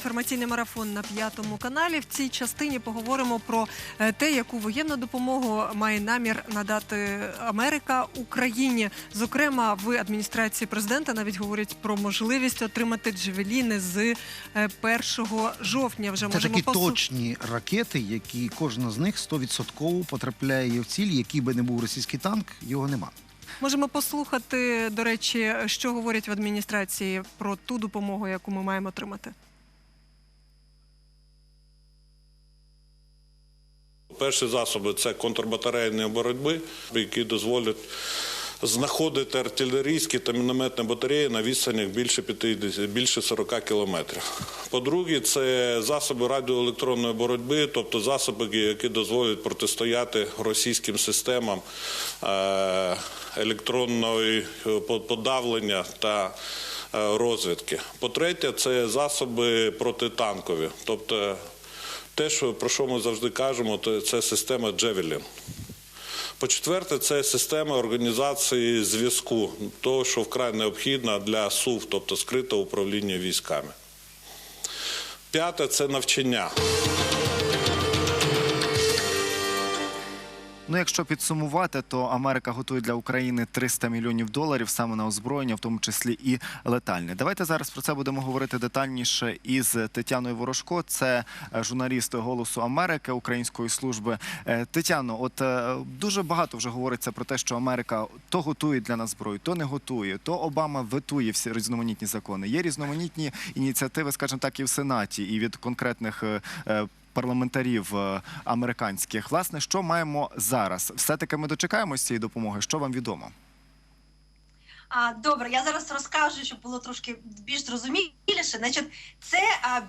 інформаційний марафон на п'ятому каналі. В цій частині поговоримо про е, те, яку воєнну допомогу має намір надати Америка Україні. Зокрема, в адміністрації президента навіть говорять про можливість отримати джевеліни з е, 1 жовтня. Вже Це можемо такі посу- точні ракети, які кожна з них 100% потрапляє в ціль, який би не був російський танк, його нема. Можемо послухати, до речі, що говорять в адміністрації про ту допомогу, яку ми маємо отримати. Перші засоби це контрбатарейної боротьби, які дозволять знаходити артилерійські та мінометні батареї на відстанях більше 50, більше 40 кілометрів. По-друге, це засоби радіоелектронної боротьби, тобто засоби, які дозволять протистояти російським системам е, електронної е, подавлення та е, розвідки. По-третє, це засоби протитанкові, тобто те, що, про що ми завжди кажемо, то це система Джевелін. По-четверте, це система організації зв'язку, того, що вкрай необхідна для СУВ, тобто скрите управління військами. П'яте це навчання. Ну, якщо підсумувати, то Америка готує для України 300 мільйонів доларів саме на озброєння, в тому числі і летальне. Давайте зараз про це будемо говорити детальніше із Тетяною Ворожко. Це е, журналіст Голосу Америки Української служби. Е, Тетяно, от е, дуже багато вже говориться про те, що Америка то готує для нас зброю, то не готує, то Обама ветує всі різноманітні закони. Є різноманітні ініціативи, скажімо так, і в Сенаті, і від конкретних. Парламентарів е, американських, власне, що маємо зараз? Все таки ми дочекаємося цієї допомоги. Що вам відомо? Добре, я зараз розкажу, щоб було трошки більш зрозуміліше. Значить, це а,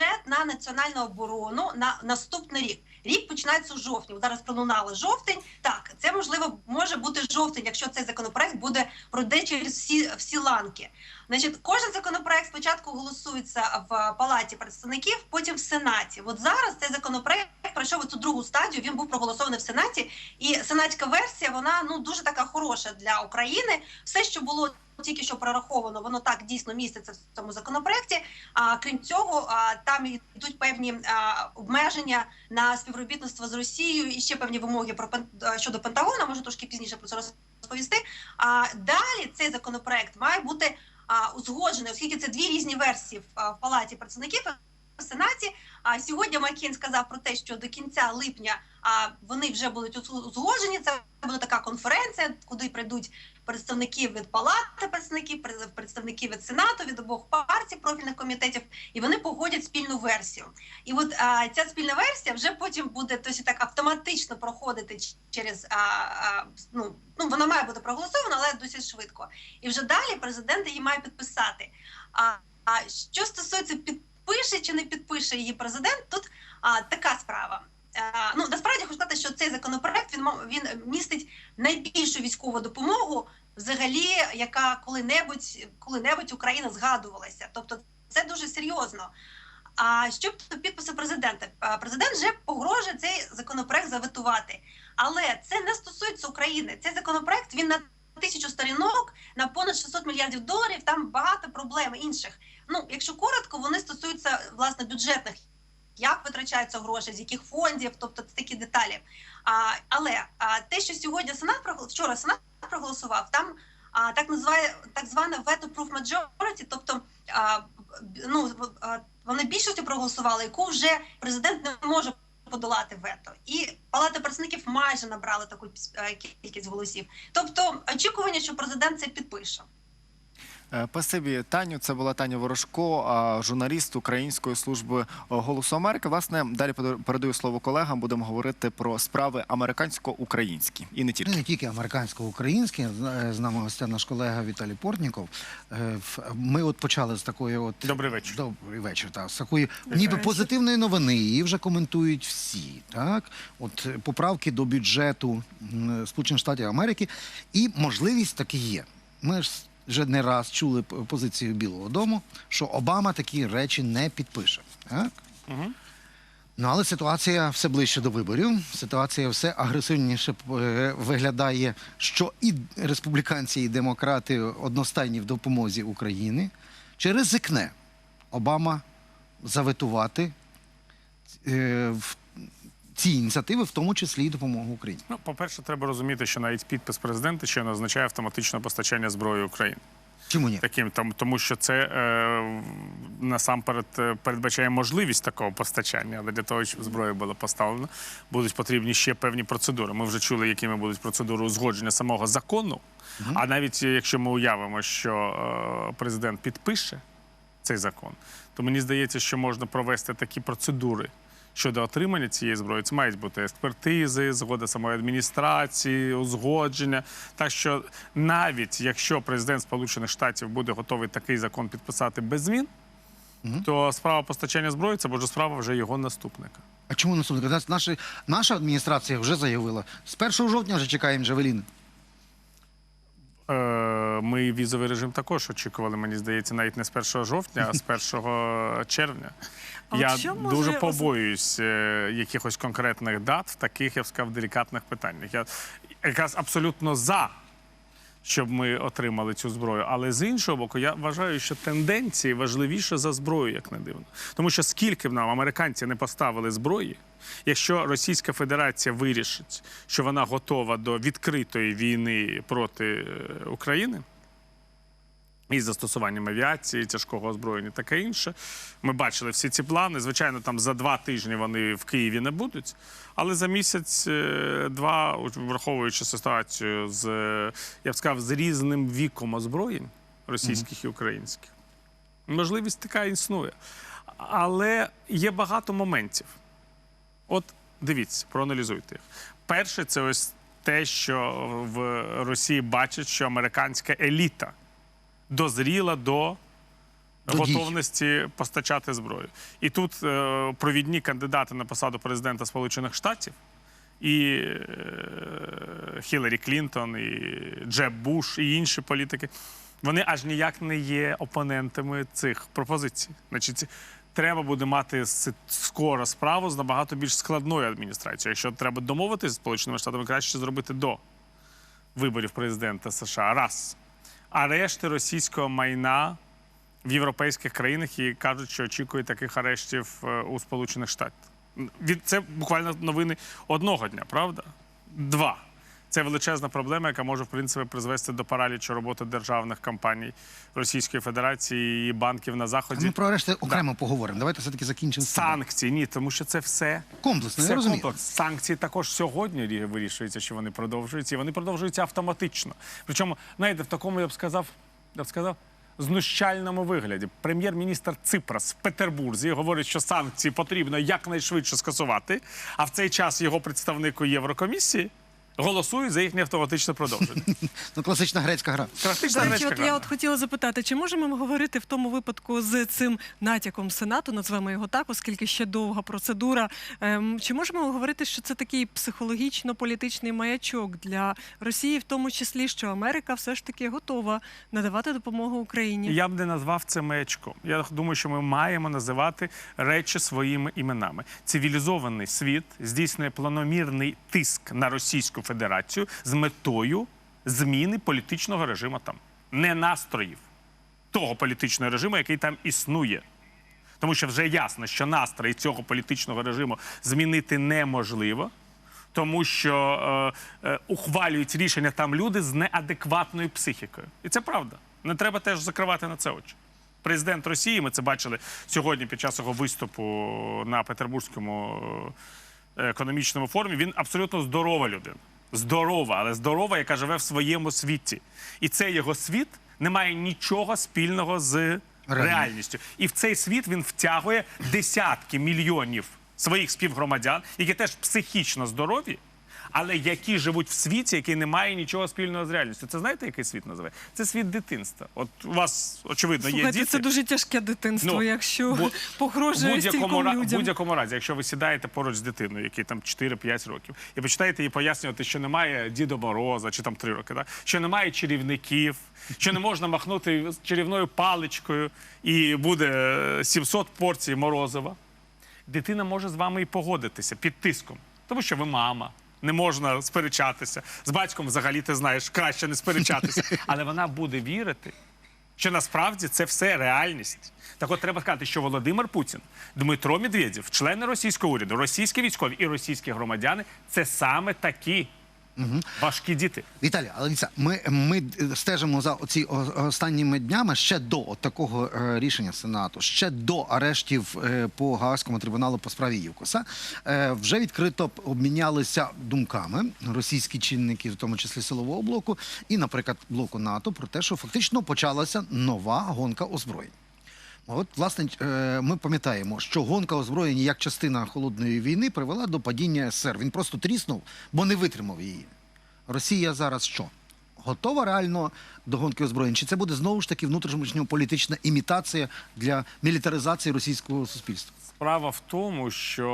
бюджет на національну оборону на наступний рік. Рік починається у жовтні. Зараз пролунало жовтень. Так, це можливо може бути жовтень, якщо цей законопроект буде пройде через всі всі ланки. Значить, кожен законопроект спочатку голосується в палаті представників, потім в сенаті. От зараз цей законопроект пройшов цю другу стадію. Він був проголосований в сенаті, і сенатська версія вона ну дуже така хороша для України. Все, що було тільки що прораховано, воно так дійсно міститься в цьому законопроекті. А крім цього, там йдуть певні обмеження на співробітництво з Росією і ще певні вимоги про щодо Пентагона. Можу трошки пізніше про це розповісти. А далі цей законопроект має бути узгоджений, оскільки це дві різні версії в, палаті представників. В Сенаті а сьогодні Макін сказав про те, що до кінця липня а вони вже будуть узгоджені. Це буде така конференція, куди прийдуть представники від палати представників, пред- представники від сенату, від обох партій профільних комітетів, і вони погодять спільну версію. І от а, ця спільна версія вже потім буде тобто, так автоматично проходити через а, а, ну, ну вона має бути проголосована, але досить швидко. І вже далі президент її має підписати. А, а що стосується підпише чи не підпише її президент, тут а, така справа. Е, Ну насправді хочу сказати, що цей законопроект він він містить найбільшу військову допомогу, взагалі, яка коли-небудь коли-небудь Україна згадувалася. Тобто, це дуже серйозно. А що до підпису президента? Е, Президент вже погрожує цей законопроект заветувати, але це не стосується України. Цей законопроект він на тисячу сторінок, на понад 600 мільярдів доларів. Там багато проблем інших. Ну, якщо коротко, вони стосуються власне бюджетних як витрачаються гроші, з яких фондів, тобто це такі деталі. А, але а, те, що сьогодні Сенат вчора Сенат проголосував, там а, так називає так зване veto proof majority, тобто а, ну, вони більшістю проголосували, яку вже президент не може подолати вето. І Палата представників майже набрала таку кількість голосів. Тобто очікування, що президент це підпише. Е, Спасибі, Таню. Це була Таня Ворожко, журналіст Української служби е, Голосу Америки. Власне, далі перед- передаю слово колегам. Будемо говорити про справи американсько-українські і не тільки. Не тільки американсько-українське. З з нами ось це наш колега Віталій Портніков. Е, Ми от почали з такої от Добрий вечір. Добрий вечір. Так, з такої ніби позитивної новини. Її вже коментують всі. Так, от е, поправки до бюджету Сполучених Штатів Америки, і можливість таки є. Ми ж вже не раз чули позицію Білого Дому, що Обама такі речі не підпише. Так? Угу. Ну, але ситуація все ближче до виборів. Ситуація все агресивніше е, виглядає, що і республіканці, і демократи одностайні в допомозі Україні. Чи ризикне Обама заветувати е, в ці ініціативи, в тому числі і допомогу Україні. Ну, по-перше, треба розуміти, що навіть підпис президента ще не означає автоматичне постачання зброї Україні. Чому ні? Таким тому, тому що це е, насамперед е, передбачає можливість такого постачання, але для того, щоб зброя була поставлена, будуть потрібні ще певні процедури. Ми вже чули, якими будуть процедури узгодження самого закону. А навіть е, якщо ми уявимо, що е, президент підпише цей закон, то мені здається, що можна провести такі процедури. Щодо отримання цієї зброї, це мають бути експертизи, згода самої адміністрації, узгодження. Так що навіть якщо президент Сполучених Штатів буде готовий такий закон підписати без змін, то справа постачання зброї це буде справа вже його наступника. А чому наступника? Наша, наша адміністрація вже заявила. З 1 жовтня вже чекаємо Джавеліни. Е, Ми візовий режим також очікували, мені здається, навіть не з 1 жовтня, а з 1 червня. А я що може дуже побоююсь е, якихось конкретних дат в таких, я б сказав, делікатних питаннях. Я якраз абсолютно за. Щоб ми отримали цю зброю, але з іншого боку, я вважаю, що тенденції важливіше за зброю, як не дивно. Тому що скільки б нам американці не поставили зброї, якщо Російська Федерація вирішить, що вона готова до відкритої війни проти е, України. Із застосуванням авіації, тяжкого озброєння, таке інше. Ми бачили всі ці плани. Звичайно, там за два тижні вони в Києві не будуть, але за місяць-два, враховуючи ситуацію з, е, я б сказав, з різним віком озброєнь російських і українських, можливість така існує. Але є багато моментів. От дивіться, проаналізуйте їх. Перше, це ось те, що в Росії бачать, що американська еліта дозріла до готовності постачати зброю. І тут е, провідні кандидати на посаду президента Сполучених Штатів. І е, Хіларі Клінтон, і Джеб Буш, і інші політики, вони аж ніяк не є опонентами цих пропозицій. Значить, треба буде мати скоро справу з набагато більш складною адміністрацією. Якщо треба домовитися з Сполученими Штатами, краще зробити до виборів президента США. Раз. Арешти російського майна в європейських країнах і кажуть, що очікують таких арештів е, у Сполучених Штатах. Це буквально новини одного дня, правда? Два. Це величезна проблема, яка може в принципі призвести до паралічу роботи державних компаній Російської Федерації і банків на заході. ми про решти окремо поговоримо. Давайте все-таки закінчимо. Санкції ні, тому що це все Комплексно, я це розумію. комплекс. Санкції також сьогодні вирішується, що вони продовжуються, і вони продовжуються автоматично. Причому, знаєте, в такому я б сказав, я б сказав. Знущальному вигляді прем'єр-міністр Ципрас в Петербурзі говорить, що санкції потрібно якнайшвидше скасувати. А в цей час його представник у Єврокомісії голосують за їхнє автоматичне продовження. Ну, класична грецька гра. Класична До речі, гречка от я гра. от хотіла запитати, чи можемо ми говорити в тому випадку з цим натяком Сенату, назвемо його так, оскільки ще довга процедура. Ем, чи можемо ми говорити, що це такий психологічно-політичний маячок для Росії, в тому числі, що Америка все ж таки готова надавати допомогу Україні? Я б не назвав це маячком. Я думаю, що ми маємо називати речі своїми іменами. Цивілізований світ здійснює планомірний тиск на Російську Федерацію з метою зміни політичного режиму там, не настроїв того політичного режиму, який там існує. Тому що вже ясно, що настрої цього політичного режиму змінити неможливо, тому що е, е, ухвалюють рішення там люди з неадекватною психікою. І це правда. Не треба теж закривати на це очі. Президент Росії, ми це бачили сьогодні під час його виступу на Петербурзькому е, економічному форумі. Він абсолютно здорова людина. Здорова, але здорова, яка живе в своєму світі. І цей його світ не має нічого спільного з Реальністю. І в цей світ він втягує десятки мільйонів своїх співгромадян, які теж психічно здорові, але які живуть в світі, який не має нічого спільного з реальністю. Це знаєте, який світ називає? Це світ дитинства. От у вас, очевидно, є діти. це дуже тяжке дитинство, Ну, якщо бу- погрожує будь-якому, людям. будь-якому разі, якщо ви сідаєте поруч з дитиною, якій там 4-5 років, і починаєте їй пояснювати, що немає Діда Мороза, чи там 3 роки, да? що немає чарівників, що не можна махнути чарівною паличкою і буде е, 700 порцій морозива, дитина може з вами і погодитися під тиском, тому що ви мама. Не можна сперечатися. З батьком взагалі ти знаєш, краще не сперечатися. Але вона буде вірити, що насправді це все реальність. Так от треба сказати, що Володимир Путін, Дмитро Медведєв, члени російського уряду, російські військові і російські громадяни це саме такі важкі діти. Віталій, але ми, ми стежимо за ці останніми днями ще до такого е, рішення Сенату, ще до арештів е, по Гаазькому трибуналу по справі Юкоса. Е, вже відкрито обмінялися думками російські чинники, в тому числі силового блоку, і, наприклад, блоку НАТО, про те, що фактично почалася нова гонка озброєнь. От, власне, е, ми пам'ятаємо, що гонка озброєнь як частина холодної війни привела до падіння СССР. Він просто тріснув, бо не витримав її. Росія зараз що? Готова реально до гонки озброєнь? Чи це буде знову ж таки внутрішньополітична імітація для мілітаризації російського суспільства? Справа в тому, що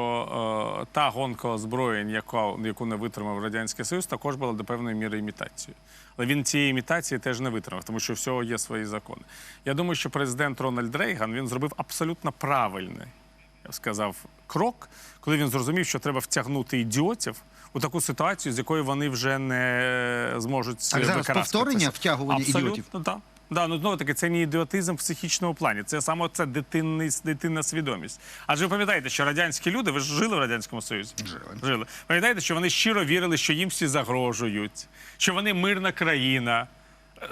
е, та гонка озброєнь, яка, яку не витримав Радянський Союз, також була до певної міри імітацією. Але він цієї імітації теж не витримав, тому що всього є свої закони. Я думаю, що президент Рональд Рейган він зробив абсолютно правильний, я б сказав, крок, коли він зрозумів, що треба втягнути ідіотів у таку ситуацію, з якої вони вже не зможуть Так, зараз викараскатися. повторення втягування Абсолютно, ідіотів? Так. Да, ну знову таки, це не ідіотизм в психічному плані, це саме це дитинний, дитинна свідомість. Адже ви пам'ятаєте, що радянські люди, ви ж жили в Радянському Союзі? Жили. Жили. Пам'ятаєте, що вони щиро вірили, що їм всі загрожують, що вони мирна країна.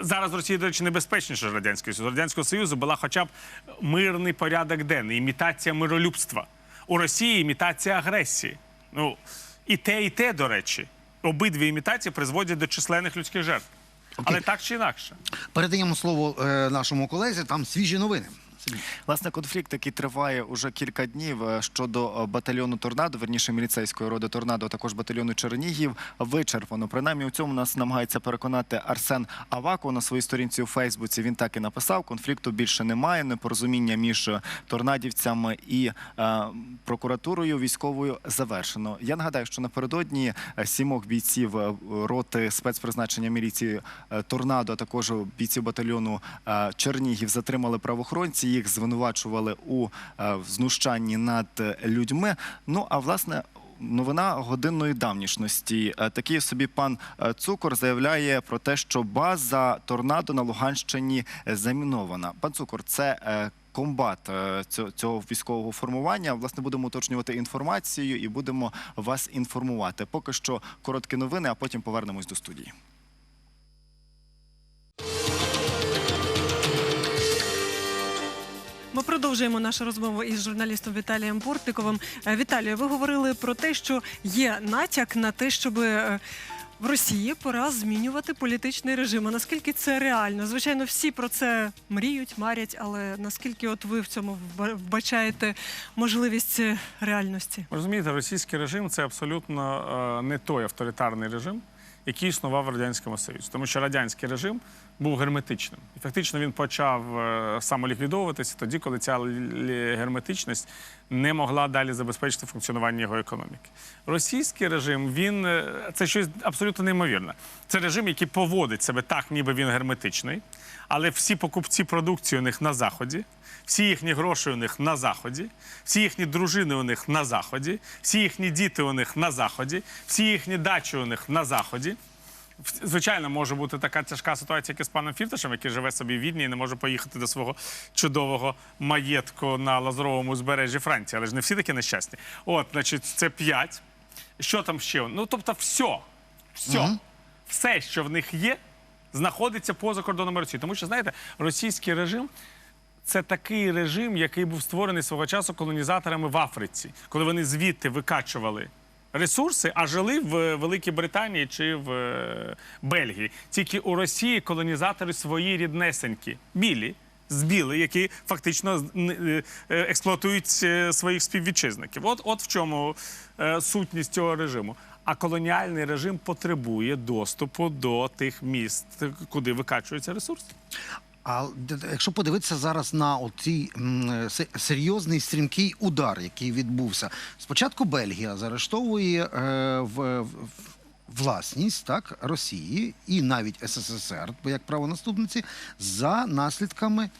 Зараз Росія, до речі, небезпечніша ж Радянського Союзу. Радянського Союзу була хоча б мирний порядок денний, імітація миролюбства. У Росії імітація агресії. Ну, і те, і те, до речі. Обидві імітації призводять до численних людських жертв. Але так чи інакше. Передаємо слово е, нашому колезі. Там свіжі новини. Власне, конфлікт, який триває уже кілька днів е, щодо е, батальйону Торнадо, верніше міліцейської роди Торнадо, а також батальйону Чернігів, вичерпано. Принаймні у цьому нас намагається переконати Арсен Авако на своїй сторінці у Фейсбуці. Він так і написав: конфлікту більше немає. Непорозуміння між торнадівцями і е, прокуратурою військовою завершено. Я нагадаю, що напередодні е, сімох бійців роти спецпризначення міліції Торнадо, а також бійців батальйону Чернігів затримали правоохоронці. Їх звинувачували у е, знущанні над е, людьми. Ну а власне. Новина годинної давнішності. Е, Такий собі пан Цукор заявляє про те, що база торнадо на Луганщині замінована. Пан Цукор, це комбат цього військового формування. Власне, будемо уточнювати інформацію і будемо вас інформувати. Поки що короткі новини, а потім повернемось до студії. Ми продовжуємо нашу розмову із журналістом Віталієм Портниковим. Е, Віталію, ви говорили про те, що є натяк на те, щоб е, в Росії пора змінювати політичний режим. А наскільки це реально? Звичайно, всі про це мріють, марять, але наскільки от ви в цьому вбачаєте можливість е, реальності? Розумієте, російський режим це абсолютно не той авторитарний режим, який існував в Радянському Союзі. Тому що радянський режим був герметичним. І фактично він почав е, самоліквідовуватися тоді, коли ця герметичність не могла далі забезпечити функціонування його економіки. Російський режим він е, це щось абсолютно неймовірне. Це режим, який поводить себе так, ніби він герметичний, але всі покупці продукції у них на заході. Всі їхні гроші у них на заході, всі їхні дружини у них на заході, всі їхні діти у них на заході, всі їхні дачі у них на заході. Звичайно, може бути така тяжка ситуація, як і з паном Фірташем, який живе собі в Відні і не може поїхати до свого чудового маєтку на Лазуровому узбережжі Франції, але ж не всі такі нещасні. От, значить, це п'ять. Що там ще? Ну, тобто, все, все, все, що в них є, знаходиться поза кордонами Росії. Тому що, знаєте, російський режим це такий режим, який був створений свого часу колонізаторами в Африці, коли вони звідти викачували ресурси, а жили в Великій Британії чи в е, Бельгії. Тільки у Росії колонізатори свої ріднесенькі, білі. Збіли, які фактично з- е, е, експлуатують е, своїх співвітчизників. От, от в чому е, сутність цього режиму. А колоніальний режим потребує доступу до тих міст, куди викачуються ресурси. А якщо подивитися зараз на оцей серйозний стрімкий удар, який відбувся, спочатку Бельгія заарештовує е, в, в- власність так Росії і навіть СССР, бо як правонаступниці, за наслідками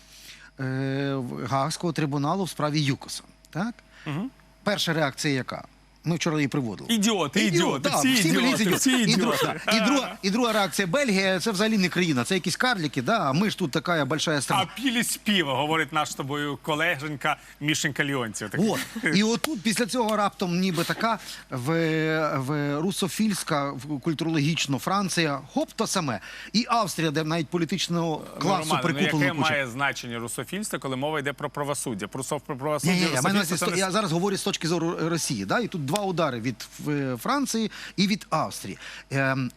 е, Гаагського трибуналу в справі ЮКОСа. Так? Угу. Перша реакція яка? Ми вчора її приводили. Ідіоти, ідіоти, да, всі ідіоти, всі І, друга, ідіоти. і, друга, і друга реакція Бельгія це взагалі не країна, це якісь карліки, да, а ми ж тут така большая А страна. пілі співа, говорить наш з тобою колеженька Мішенька Ліонців. Так. От. І отут після цього раптом ніби така в, в русофільська в- культурологічно Франція, хоп, то саме. І Австрія, де навіть політичного класу Романе, ну, прикуплено яке куча. має значення русофільство, коли мова йде про правосуддя? Про сов- про Ні, правосуддя ні, я, маю на увазі, русофільство це сто- не я зараз говорю з точки зору Росії. Да? І тут два удари від е, Франції і від Австрії. Ем,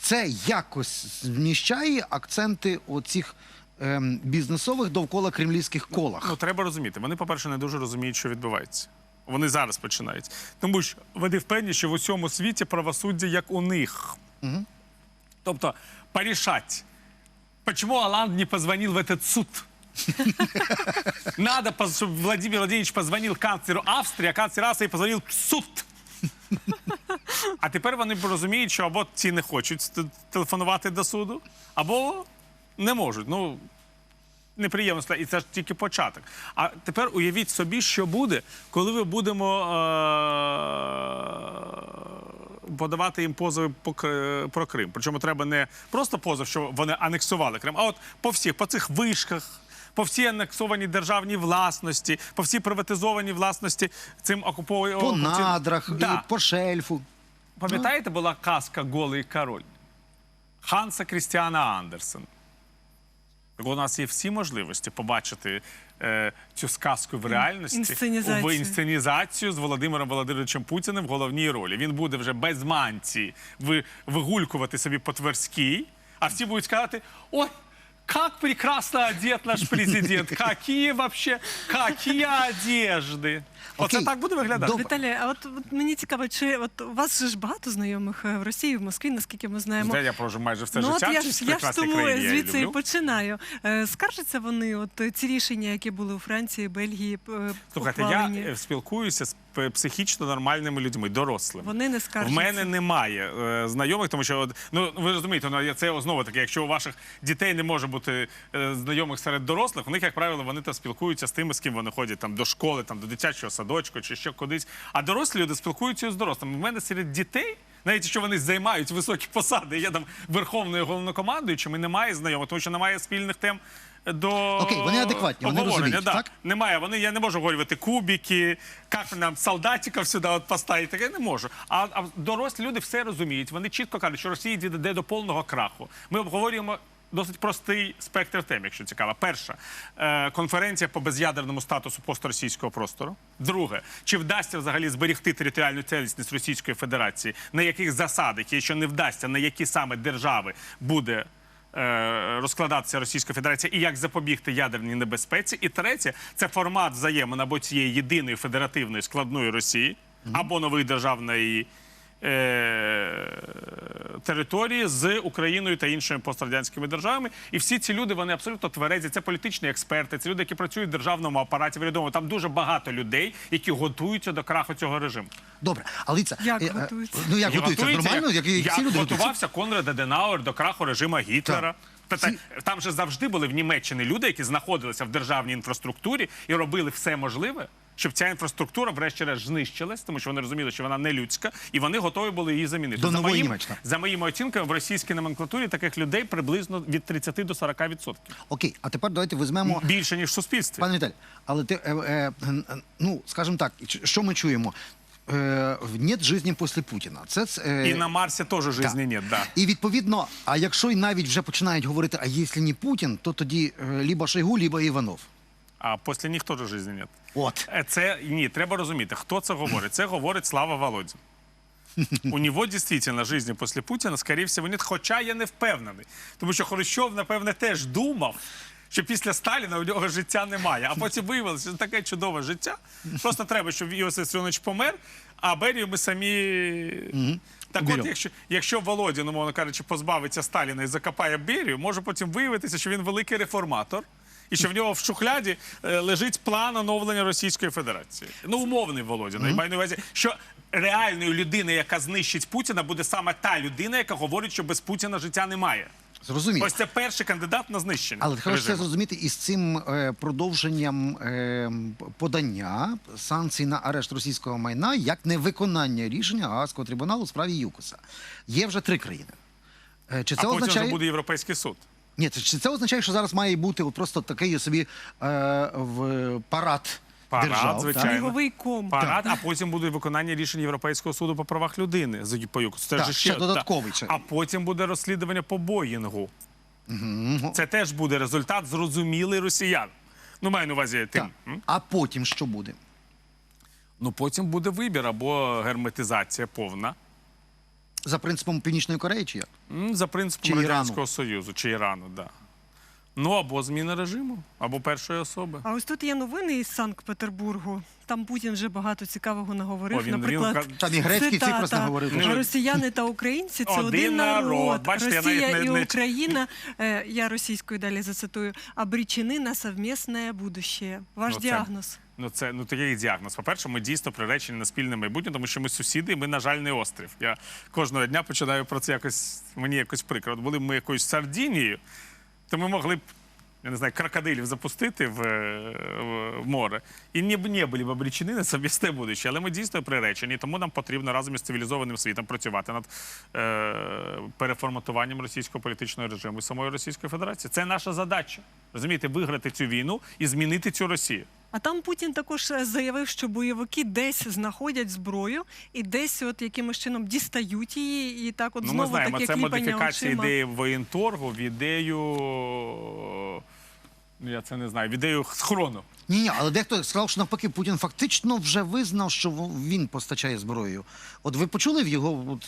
це якось зміщає акценти оцих ем, бізнесових довкола кремлівських колах. Ну, треба розуміти. Вони, по-перше, не дуже розуміють, що відбувається. Вони зараз починають. Тому що вони впевнені, що в усьому світі правосуддя як у них. Тобто, порішать. Почему Оланд не позвонил в этот суд? Надо, чтобы Владимир Владимирович позвонил канцлеру Австрії, а канцлер Австрії позвонив в суд. А тепер вони розуміють, що або ці не хочуть телефонувати до суду, або не можуть. Ну, неприємно і це ж тільки початок. А тепер уявіть собі, що буде, коли ми будемо е- подавати їм позови по про Крим. Причому треба не просто позов, що вони анексували Крим, а от по всіх, по цих вишках. По всій анексованій державній власності, по всій приватизованій власності цим окупованим по надрах, Да. і по шельфу. Пам'ятаєте, була казка Голий король Ханса Крістіана Андерсена? Так у нас є всі можливості побачити е, цю сказку в реальності інсценізацію. в інсценізацію з Володимиром Володимировичем Путіним в головній ролі. Він буде вже без манці вигулькувати собі по Тверській, а всі будуть сказати: ой. Как прекрасно одет наш президент! Какие вообще, какие одежди! Оце Окей. так буде виглядати. Добре. Віталій, а от, от мені цікаво, чи от у вас же ж багато знайомих е, в Росії, в Москві, наскільки ми знаємо. Де я прожив майже все Ну, от життя я в цій ж, я ж прекрасній тому країні, я її звідси і люблю. починаю. Е, Скаржаться вони, от е, ці рішення, які були у Франції, Бельгії, е, Слухайте, ухвалені, я е, спілкуюся з п- психічно нормальними людьми, дорослими. вони не В мене немає е, знайомих, тому що ну ви розумієте, ну це знову таки, якщо у ваших дітей не може бути е, знайомих серед дорослих, у них, як правило, вони там спілкуються з тими, з ким вони ходять там до школи, там до дитячого садочку чи ще кудись. А дорослі люди спілкуються з дорослими. У мене серед дітей. Навіть якщо вони займають високі посади, є там верховною головнокомандуючими, немає знайомих, тому що немає спільних тем до Окей, вони адекватні, вони обговорення, розуміють, да. так? Немає. Вони я не можу говорити кубики, як нам солдатиків сюди от поставити. Я не можу. А, а дорослі люди все розуміють. Вони чітко кажуть, що Росія йде до повного краху. Ми обговорюємо. Досить простий спектр тем, якщо цікаво. Перша е, конференція по без'ядерному статусу постросійського простору. Друге, чи вдасться взагалі зберегти територіальну цілісність Російської Федерації, на яких засадах, якщо не вдасться, на які саме держави буде розкладатися Російська Федерація і як запобігти ядерній небезпеці. І третє це формат взаємин або цієї єдиної федеративної складної Росії, або нової державної. Е, Території з Україною та іншими пострадянськими державами, і всі ці люди вони абсолютно тверезі. Це політичні експерти, це люди, які працюють в державному апараті. Відомо там дуже багато людей, які готуються до краху цього режиму. Добре, але це Як е, е, готуються? Ну як готуються? готується, Нормально, як, як, як всі люди готуються. готувався Конрад Аденауер до краху режиму Гітлера. Та, та, там же завжди були в Німеччині люди, які знаходилися в державній інфраструктурі і робили все можливе, щоб ця інфраструктура, врешті-решт, знищилась, тому що вони розуміли, що вона не людська, і вони готові були її замінити. До за, нової моїм, Німеччини. за моїми оцінками, в російській номенклатурі таких людей приблизно від 30 до 40 відсотків. Окей, а тепер давайте візьмемо. Більше, ніж в суспільстві. Пане Віталій, але ти, е, е, ну, скажімо так, що ми чуємо? Е, нет житті після Путіна. Це, це, І на Марсі теж житті да. нет, да. І відповідно, а якщо й навіть вже починають говорити, а якщо не Путін, то тоді е, либо Шойгу, либо Іванов. А після них теж житті нет. От. Е, Це ні, треба розуміти, хто це говорить. Це говорить Слава Володін. У нього дійсно життя після Путіна, скоріше всього, нет, хоча я не впевнений. Тому що Хрущов, напевне, теж думав, що після Сталіна у нього життя немає. А потім виявилося, що таке чудове життя. Просто треба, щоб Йосиф Виссаріонович помер, а Берію ми самі. Так от, якщо, якщо Володін, умовно кажучи, позбавиться Сталіна і закопає Берію, може потім виявитися, що він великий реформатор. І що в нього в шухляді е, лежить план оновлення Російської Федерації. Ну, умовний Володін. Я маю на увазі, що реальною людиною, яка знищить Путіна, буде саме та людина, яка говорить, що без Путіна життя немає. Зрозуміло. Ось це перший кандидат на знищення. Але хочеться режиму. зрозуміти із цим е, продовженням е, подання санкцій на арешт російського майна як невиконання рішення Гаазького трибуналу у справі ЮКОСа. Є вже три країни. Е, Чи а це потім означає, вже буде Європейський суд. Ні, це, чи це означає, що зараз має бути от просто такий собі е, в парад, Парад, держав? звичайно. Ком. Парад, а потім буде виконання рішень Європейського суду по правах людини з по Це Так, ж ще додатковий ще. А потім буде розслідування по Боїнгу. Мгм. Це теж буде результат зрозумілий росіян. Ну, маю на увазі тим. Так. м? А потім що буде? Ну потім буде вибір або герметизація повна. За принципом Північної Кореї чи як? М, За принципом Чи Ірану. Союзу чи Ірану, да. Ну або зміна режиму, або першої особи. А ось тут є новини із Санкт-Петербургу. Там Путін вже багато цікавого наговорив. О, він- він Наприклад, ка- Там і грецький цитата, цифрос наговорив. Ну, Росіяни та українці це Один один, народ. народ. Бачите, я Росія навіть не- і не- Україна, е, я російською далі зацитую, обречені на совмісне будущее. Ваш Ну, це- діагноз. Ну, це ну такий діагноз. По-перше, ми дійсно приречені на спільне майбутнє, тому що ми сусіди, і ми, на жаль, не острів. Я кожного дня починаю про це якось. Мені якось прикро. Були б ми якоюсь Сардінією, то ми могли б. Я не знаю, крокодилів запустити в, е, в море. І не, не були б обречені на совмісне будуще. Але ми дійсно приречені, тому нам потрібно разом із цивілізованим світом працювати над е, переформатуванням російського політичного режиму і самої Російської Федерації. Це наша задача. Розумієте, виграти цю війну і змінити цю Росію. А там Путін також е, заявив, що бойовики десь знаходять зброю і десь от якимось чином дістають її, і так от Ну, ми знаємо, таке це модифікація очима. ідеї воєнторгу в ідею. Ну, я це не знаю, в ідею схорону. Ні, ні, але дехто сказав, що навпаки Путін фактично вже визнав, що він постачає зброю. От ви почули в його от,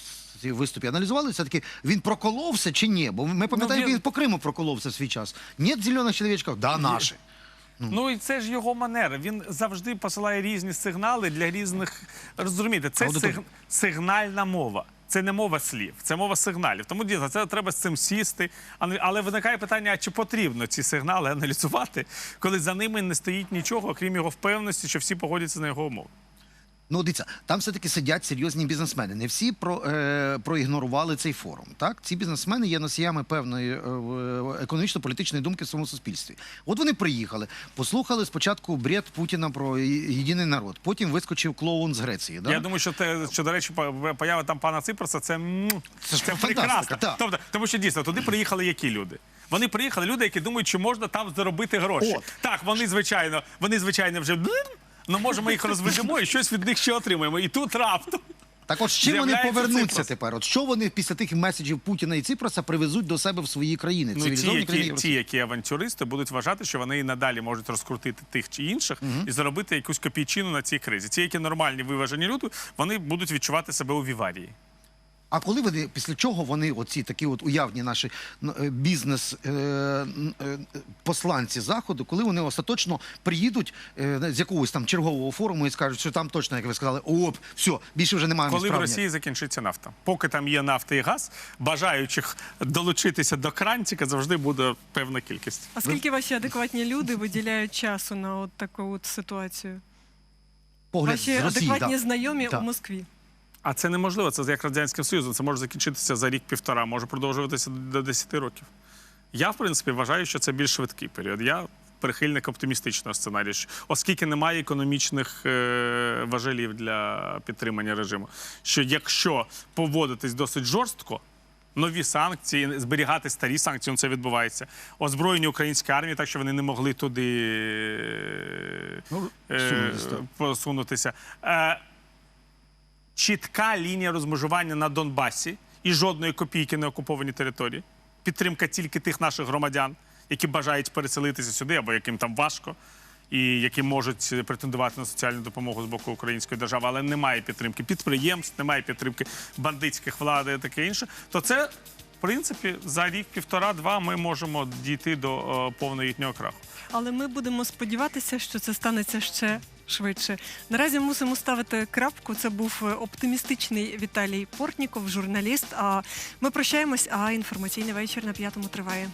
виступі, аналізували все таки, він проколовся чи ні? Бо ми пам'ятаємо, Ну, він- він по Криму проколовся в свій час. Ні, зелених чоловічків, да, наші. Ну і це ж його манера. Він завжди посилає різні сигнали для різних. Розумієте, це сиг... сигнальна мова. Це не мова слів, це мова сигналів. Тому дійсно це треба з цим сісти. Але- Але виникає питання: а чи потрібно ці сигнали аналізувати, коли за ними не стоїть нічого, окрім його впевненості, що всі погодяться на його умови. Ну, дивіться, там все-таки сидять серйозні бізнесмени. Не всі про, е, проігнорували цей форум. Так, ці бізнесмени є носіями певної е, економічно-політичної думки в своєму суспільстві. От вони приїхали, послухали спочатку бред Путіна про єдиний народ. Потім вискочив клоун з Греції. Да? Я думаю, що те, що до речі, поява там пана Ципроса, це, Це це прекрасно. Тобто, тому що дійсно туди приїхали які люди. Вони приїхали люди, які думають, чи можна там заробити гроші. От. Так, вони звичайно, вони звичайно вже ну може ми їх розведемо і щось від них ще отримаємо. І тут раптом. Так от з чим вони З'являється повернуться тепер? От що вони після тих меседжів Путіна і Ципроса привезуть до себе в свої країни? Ну, ті, Цивілізовані країни які, Євросоюзу? ті, які авантюристи, будуть вважати, що вони і надалі можуть розкрутити тих чи інших і заробити якусь копійчину на цій кризі. Ті, які нормальні виважені люди, вони будуть відчувати себе у віварії. А коли вони після чого вони, оці такі от уявні наші е, бізнес е, е, заходу, коли вони остаточно приїдуть з якогось там чергового форуму і скажуть, що там точно, як ви сказали, оп, все, більше вже немає Коли в. Росії закінчиться нафта. Поки там є нафта і газ, бажаючих долучитися до крантика завжди буде певна кількість. А скільки ваші адекватні люди виділяють часу на от таку от ситуацію? погляд Ваші з Росії. адекватні да. знайомі у Москві. А це неможливо. Це як радянським Союзом. Це може закінчитися за рік-півтора, може продовжуватися до 10 років. Я, в принципі, вважаю, що це більш швидкий період. Я прихильник оптимістичного сценарію, оскільки немає економічних е, важелів для підтримання режиму. Що якщо поводитись досить жорстко, нові санкції, зберігати старі санкції, ну, це відбувається. Озброєння української армії, так що вони не могли туди е, Ну, е, посунутися. Е, чітка лінія розмежування на Донбасі і жодної копійки на окупованій території. Підтримка тільки тих наших громадян, які бажають переселитися сюди, або яким там важко, і які можуть претендувати на соціальну допомогу з боку української держави, але немає підтримки підприємств, немає підтримки бандитських влад і таке інше. То це, в принципі, за рік, півтора-два ми можемо дійти до е, повного їхнього краху. Але ми будемо сподіватися, що це станеться ще швидше. Наразі мусимо ставити крапку. Це був е, оптимістичний Віталій Портніков, журналіст. А ми прощаємось, а інформаційний вечір на п'ятому триває.